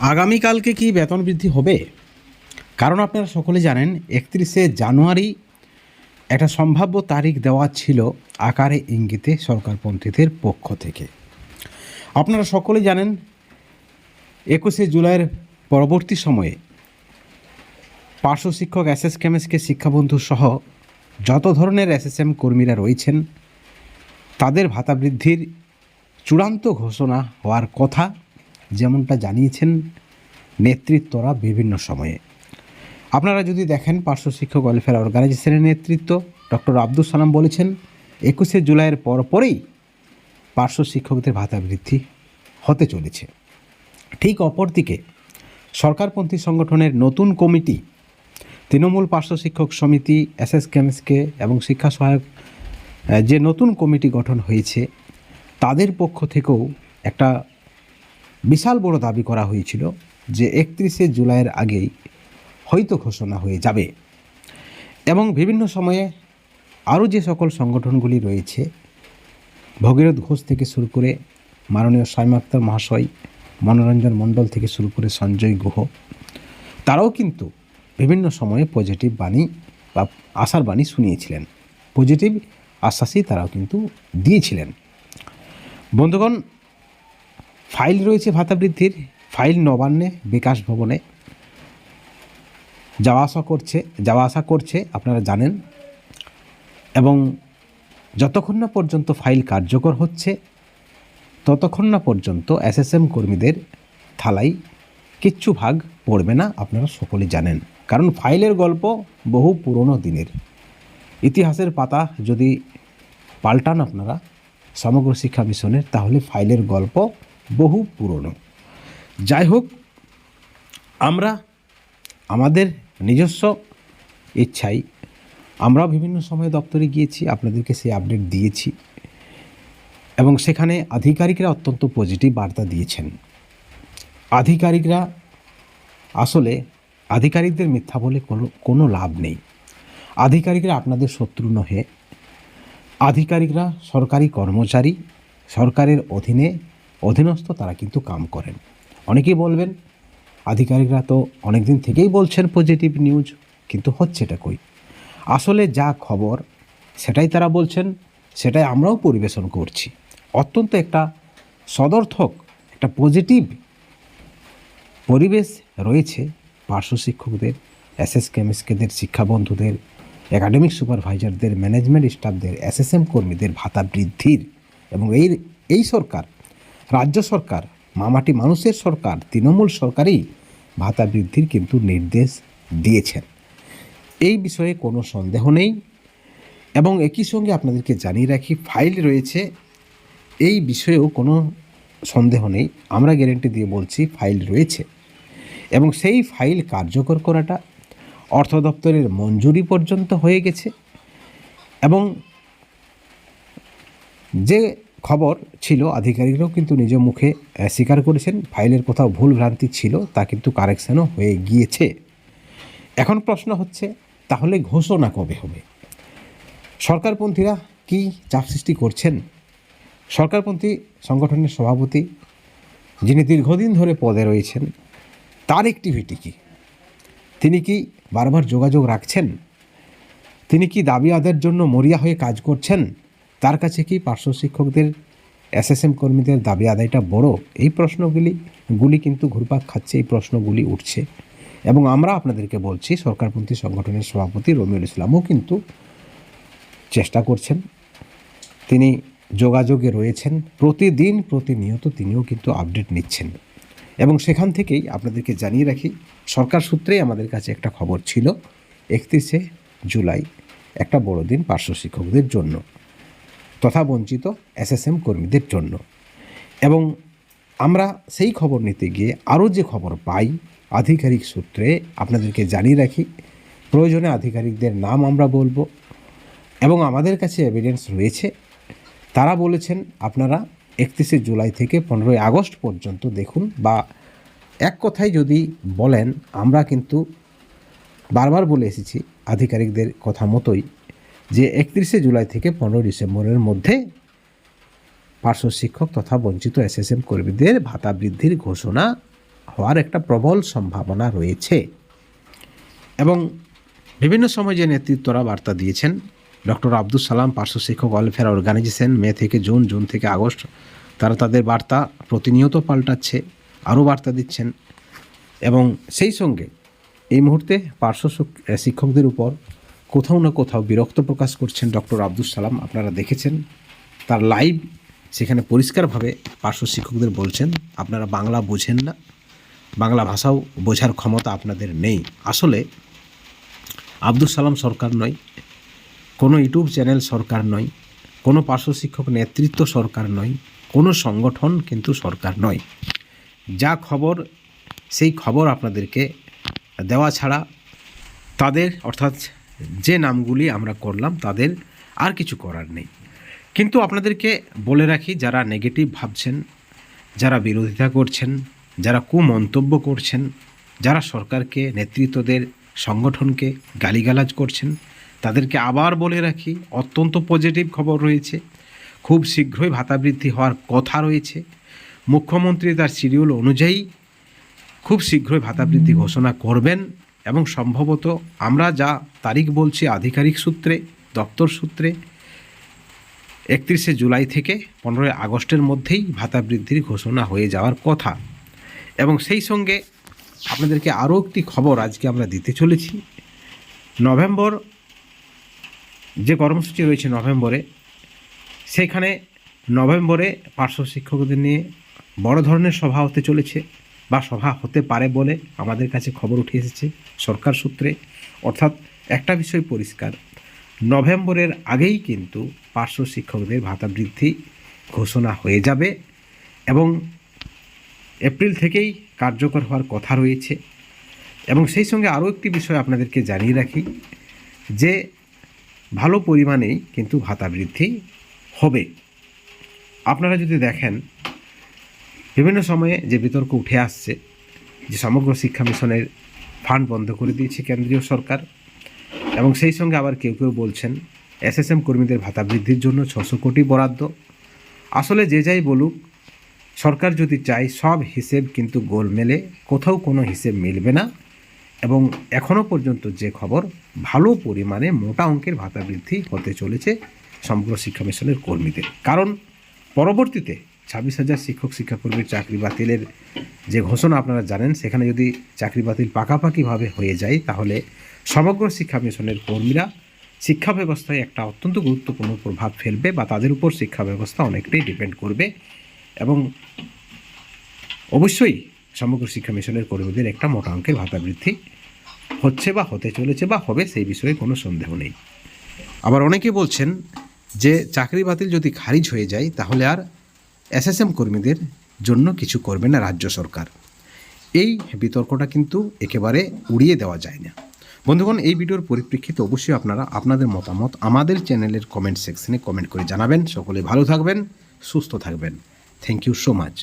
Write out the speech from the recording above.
আগামীকালকে কি বেতন বৃদ্ধি হবে? কারণ আপনারা সকলে জানেন, একত্রিশে জানুয়ারি একটা সম্ভাব্য তারিখ দেওয়া ছিল আকারে ইঙ্গিতে সরকারপন্থীদের পক্ষ থেকে। আপনারা সকলে জানেন, একুশে জুলাইয়ের পরবর্তী সময়ে পার্শ্ব শিক্ষক এস এস কেমএসকে শিক্ষাবন্ধু সহ যত ধরনের এসএসএম কর্মীরা রয়েছেন, তাদের ভাতা বৃদ্ধির চূড়ান্ত ঘোষণা হওয়ার কথা যেমনটা জানিয়েছেন নেতৃত্বরা বিভিন্ন সময়ে। আপনারা যদি দেখেন পার্শ্ব শিক্ষক ওয়েলফেয়ার অর্গানাইজেশনের নেতৃত্ব, ডক্টর আব্দুল সালাম বলেছেন, একুশে জুলাইয়ের পর পরেই পার্শ্ব শিক্ষকদের ভাতা বৃদ্ধি হতে চলেছে। ঠিক অপরদিকে সরকারপন্থী সংগঠনের নতুন কমিটি, তৃণমূল পার্শ্ব শিক্ষক সমিতি, এস এস কেমসকে এবং শিক্ষা সহায়ক যে নতুন কমিটি গঠন হয়েছে, তাদের পক্ষ থেকেও একটা বিশাল বড় দাবি করা হয়েছিল যে একত্রিশে জুলাইয়ের আগেই হয়তো ঘোষণা হয়ে যাবে। এবং বিভিন্ন সময়ে আরও যে সকল সংগঠনগুলি রয়েছে, ভগীরথ ঘোষ থেকে শুরু করে মাননীয় সাইম আক্তার মহাশয়, মনোরঞ্জন মণ্ডল থেকে শুরু করে সঞ্জয় গুহ, তারাও কিন্তু বিভিন্ন সময়ে পজিটিভ বাণী বা আশার বাণী শুনিয়েছিলেন। পজিটিভ আশ্বাসই তারাও কিন্তু দিয়েছিলেন। বন্ধুগণ ফাইল রয়েছে ভাতা বৃদ্ধির ফাইল নবান্নে, বিকাশ ভবনে। যাওয়া আসা করছে, যাওয়া আসা করছে, আপনারা জানেন। এবং যতক্ষণ না পর্যন্ত ফাইল কার্যকর হচ্ছে, ততক্ষণ না পর্যন্ত এসএসএম কর্মীদের থালাই কিচ্ছু ভাগ পড়বে না, আপনারা সকলে জানেন। কারণ ফাইলের গল্প বহু পুরনো দিনের। ইতিহাসের পাতা যদি পাল্টান আপনারা, সমগ্র শিক্ষা মিশনের, তাহলে ফাইলের গল্প বহু পুরনো। যাই হোক আমরা আমাদের নিজস্ব ইচ্ছাই। আমরা বিভিন্ন সময় দপ্তরে গিয়েছি, আপনাদেরকে সেই আপডেট দিয়েছি। এবং সেখানে আধিকারিকরা অত্যন্ত পজিটিভ বার্তা দিয়েছেন। আধিকারিকরা আসলে আধিকারিকদের মিথ্যা বলে কোনো কোনো লাভ নেই। আধিকারিকরা আপনাদের শত্রু নহে। আধিকারিকরা সরকারি কর্মচারী। সরকারের অধীনে অধীনস্থ তারা কিন্তু কাম করেন। অনেকেই বলবেন, আধিকারিকরা তো অনেক দিন থেকেই বলছেন পজিটিভ নিউজ কিন্তু হচ্ছে এটা কই? আসলে যা খবর, সেটাই তারা বলছেন, সেটাই আমরাও পরিবেশন করছি। অত্যন্ত একটা সদর্থক, একটা পজিটিভ পরিবেশ রয়েছে পার্শ্ব শিক্ষকদের এস এস কেমিস্কেদের শিক্ষাবন্ধুদের একাডেমিক সুপারভাইজারদের ম্যানেজমেন্ট স্টাফদের এসএসএম কর্মীদের ভাতা বৃদ্ধির এবং এই এই সরকার রাজ্য সরকার, মামাটি মানুষের সরকার, তৃণমূল সরকারই ভাতা বৃদ্ধির কিন্তু নির্দেশ দিয়েছেন। এই বিষয়ে কোনো সন্দেহ নেই এবং একই সঙ্গে আপনাদেরকে জানিয়ে রাখি, ফাইল রয়েছে। এই বিষয়েও কোনো সন্দেহ নেই। আমরা গ্যারেন্টি দিয়ে বলছি, ফাইল রয়েছে এবং সেই ফাইল কার্যকর করাটা অর্থ দপ্তরের মঞ্জুরি পর্যন্ত হয়ে গেছে এবং যে খবর ছিল, আধিকারিকরাও কিন্তু নিজ মুখে স্বীকার করেছেন। ফাইলের কোথাও ভুল ভ্রান্তি ছিল, তা কিন্তু কারেকশানও হয়ে গিয়েছে। এখন প্রশ্ন হচ্ছে, তাহলে ঘোষণা কবে হবে? সরকারপন্থীরা কি চাপ সৃষ্টি করছেন? সরকারপন্থী সংগঠনের সভাপতি, যিনি দীর্ঘদিন ধরে পদে রয়েছেন, তার অ্যাক্টিভিটি কী? তিনি কি বারবার যোগাযোগ রাখছেন? তিনি কি দাবি আদায়ের জন্য মরিয়া হয়ে কাজ করছেন? তার কাছে কি পার্শ্ব শিক্ষকদের, এসএসএম কর্মীদের দাবি আদায়টা বড়? এই প্রশ্নগুলি, গুলি কিন্তু ঘুরপাক খাচ্ছে, এই প্রশ্নগুলি উঠছে। এবং আমরা আপনাদেরকে বলছি, সরকারপন্থী সংগঠনের সভাপতি রমিউল ইসলামও কিন্তু চেষ্টা করছেন। তিনি যোগাযোগে রয়েছেন, প্রতিদিন প্রতিনিয়ত তিনিও কিন্তু আপডেট নিচ্ছেন। এবং সেখান থেকেই আপনাদেরকে জানিয়ে রাখি, সরকার সূত্রেই আমাদের কাছে একটা খবর ছিল, একত্রিশে জুলাই, একটা বড়দিন পার্শ্ব শিক্ষকদের জন্য। তথা বঞ্চিত এসএসএম কর্মীদের জন্য। এবং আমরা সেই খবর নিতে গিয়ে আরও যে খবর পাই, আধিকারিক সূত্রে আপনাদেরকে জানিয়ে রাখি, প্রয়োজনে আধিকারিকদের নাম আমরা বলব এবং আমাদের কাছে এভিডেন্স রয়েছে। তারা বলেছেন, আপনারা একত্রিশে জুলাই থেকে পনেরোই আগস্ট পর্যন্ত দেখুন বা এক কথায় যদি বলেন, আমরা কিন্তু বারবার বলে এসেছি আধিকারিকদের কথা মতোই। যে একত্রিশে জুলাই থেকে পনেরো ডিসেম্বরের মধ্যে পার্শ্ব শিক্ষক তথা বঞ্চিত এসএসএম কর্মীদের ভাতা বৃদ্ধির ঘোষণা হওয়ার একটা প্রবল সম্ভাবনা রয়েছে। এবং বিভিন্ন সময় যে নেতৃত্বরা বার্তা দিয়েছেন, ডক্টর আব্দুল সালাম পার্শ্ব শিক্ষক ওয়েলফেয়ার অর্গানাইজেশন মে থেকে জুন জুন থেকে আগস্ট, তারা তাদের বার্তা প্রতিনিয়ত পাল্টাচ্ছে, আরও বার্তা দিচ্ছেন। এবং সেই সঙ্গে এই মুহূর্তে পার্শ্ব শিক্ষকদের উপর কোথাও না কোথাও বিরক্ত প্রকাশ করছেন ডক্টর আব্দুল সালাম। আপনারা দেখেছেন, তার লাইভ সেখানে পরিষ্কারভাবে পার্শ্ব শিক্ষকদের বলছেন, আপনারা বাংলা বোঝেন না, বাংলা ভাষাও বোঝার ক্ষমতা আপনাদের নেই। আসলে আব্দুল সালাম সরকার নয়, কোনো ইউটিউব চ্যানেল সরকার নয়, কোনো পার্শ্ব শিক্ষক নেতৃত্ব সরকার নয়, কোনো সংগঠন কিন্তু সরকার নয়। যা খবর, সেই খবর আপনাদেরকে দেওয়া ছাড়া তাদের, অর্থাৎ যে নামগুলি আমরা করলাম তাদের আর কিছু করার নেই। কিন্তু আপনাদেরকে বলে রাখি, যারা নেগেটিভ ভাবছেন, যারা বিরোধিতা করছেন, যারা কুমন্তব্য করছেন, যারা সরকারকে, নেতৃত্বদের, সংগঠনকে গালিগালাজ করছেন, তাদেরকে আবার বলে রাখি, অত্যন্ত পজিটিভ খবর রয়েছে। খুব শীঘ্রই ভাতা বৃদ্ধি হওয়ার কথা রয়েছে। মুখ্যমন্ত্রী তার শিডিউল অনুযায়ী খুব শীঘ্রই ভাতা বৃদ্ধি ঘোষণা করবেন। এবং সম্ভবত আমরা যা তারিখ বলছি আধিকারিক সূত্রে, দপ্তর সূত্রে, একত্রিশে জুলাই থেকে পনেরোই আগস্টের মধ্যেই ভাতা বৃদ্ধির ঘোষণা হয়ে যাওয়ার কথা। এবং সেই সঙ্গে আপনাদেরকে আরও একটি খবর আজকে আমরা দিতে চলেছি। নভেম্বর যে কর্মসূচি রয়েছে নভেম্বরে, সেখানে নভেম্বরে পার্শ্ব শিক্ষকদের নিয়ে বড় ধরনের সভা হতে চলেছে। বা সভা হতে পারে বলে আমাদের কাছে খবর উঠে এসেছে সরকার সূত্রে। অর্থাৎ একটা বিষয় পরিষ্কার, নভেম্বরের আগেই কিন্তু পার্শ্ব শিক্ষকদের ভাতা বৃদ্ধি ঘোষণা হয়ে যাবে এবং এপ্রিল থেকেই কার্যকর হওয়ার কথা রয়েছে। এবং সেই সঙ্গে আরও একটি বিষয় আপনাদেরকে জানিয়ে রাখি যে ভালো পরিমাণেই কিন্তু ভাতা বৃদ্ধি হবে। আপনারা যদি দেখেন বিভিন্ন সময়ে যে বিতর্ক উঠে আসছে, যে সমগ্র শিক্ষা মিশনের ফান্ড বন্ধ করে দিয়েছে কেন্দ্রীয় সরকার, এবং সেই সঙ্গে আবার কেউ কেউ বলছেন, এসএসএম কর্মীদের ভাতা বৃদ্ধির জন্য ছশো কোটি বরাদ্দ। আসলে যে যাই বলুক, সরকার যদি চায় সব হিসেব কিন্তু গোলমেলে, কোথাও কোনো হিসেব মিলবে না, এবং এখনও পর্যন্ত যে খবর ভালো পরিমাণে মোটা অঙ্কের ভাতা বৃদ্ধি হতে চলেছে সমগ্র শিক্ষা মিশনের কর্মীদের। কারণ পরবর্তীতে ছাব্বিশ হাজার শিক্ষক শিক্ষাকর্মীর চাকরি বাতিলের যে ঘোষণা আপনারা জানেন, সেখানে যদি চাকরি বাতিল পাকাপাকিভাবে হয়ে যায়, তাহলে সমগ্র শিক্ষা মিশনের কর্মীরা শিক্ষা ব্যবস্থায় একটা অত্যন্ত গুরুত্বপূর্ণ প্রভাব ফেলবে বা তাদের উপর শিক্ষা ব্যবস্থা অনেকটাই ডিপেন্ড করবে। এবং অবশ্যই সমগ্র শিক্ষা মিশনের কর্মীদের একটা মোটা অঙ্কের ভাতা বৃদ্ধি হচ্ছে বা হতে চলেছে বা হবে, সেই বিষয়ে কোনো সন্দেহ নেই। আবার অনেকে বলছেন যে, চাকরি বাতিল যদি খারিজ হয়ে যায়, তাহলে আর এসএসএম কর্মীদের জন্য কিছু করবে না রাজ্য সরকার। এই বিতর্কটা কিন্তু একেবারে উড়িয়ে দেওয়া যায় না। বন্ধুগণ, এই ভিডিওর পরিপ্রেক্ষিতে অবশ্যই আপনারা আপনাদের মতামত আমাদের চ্যানেলের কমেন্ট সেকশনে কমেন্ট করে জানাবেন। সকলে ভালো থাকবেন, সুস্থ থাকবেন। Thank you so much